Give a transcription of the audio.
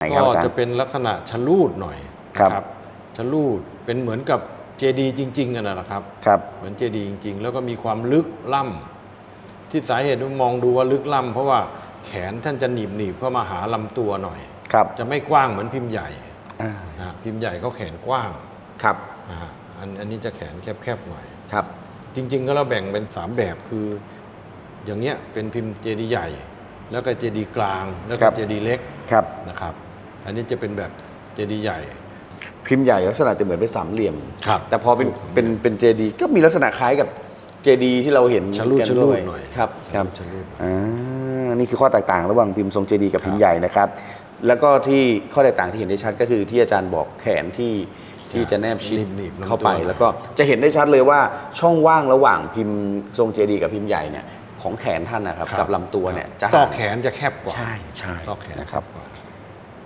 ไหนครับก็อาจารจะย์เป็นลักษณะชะลูดหน่อยครับนะชะลูดเป็นเหมือนกับเจดีย์จริงๆกันนะครับครับเหมือนเจดีย์จริง ๆ แล้วก็มีความลึกล่ำที่สาเหตุที่มองดูว่าลึกล่ำเพราะว่าแขนท่านจะหนีบหนีบเข้ามาหาลำตัวหน่อยครับ จะไม่กว้างเหมือนพิมพ์ใหญ่อ่านะฮะพิมพ์ใหญ่เขาแขนกว้างครับนะฮะอันอันนี้จะแขนแคบๆหน่อยครับ จริง ๆ ก็เราแบ่งเป็นสามแบบคือ อย่างเงี้ยเป็นพิมพ์เจดีย์ใหญ่ แล้วก็เจดีย์กลางแล้วคก็รับเจดีย์เล็กครับนะครับ อันนี้จะเป็นแบบเจดีย์ใหญ่ พิมพ์ใหญ่ลักษณะจะเหมือนเป็นสามเหลี่ยม ครับแต่พอเป็นเป็นเป็นเจดีก็มีลักษณะคล้ายกับเจดีที่เราเห็นชะลูดกันชะลูด้ดวยหน่อยครับครับชะลูด อ่านี่คือข้อแตกต่างระหว่างพิมพ์ทรงเจดีกับพิมครัพ์บใหญ่นะครับ แล้วก็ที่ข้อแตกต่างที่เห็นได้ชัดก็คือที่อาจารย์บอกแขนที่ที่จะแนบชิดหนีบๆลำตัว เข้าไปแล้วก็จะเห็นได้ชัดเลยว่าช่องว่างระหว่างพิมพ์ทรงเจดีกับพิมพ์ใหญ่เนี่ยของแขนท่านนะครับครับกับลำตัวเนี่ยจะซอกห่างแขนจะแคบกว่าใช่ใช่ซอกแขนนะครับ แคบกว่า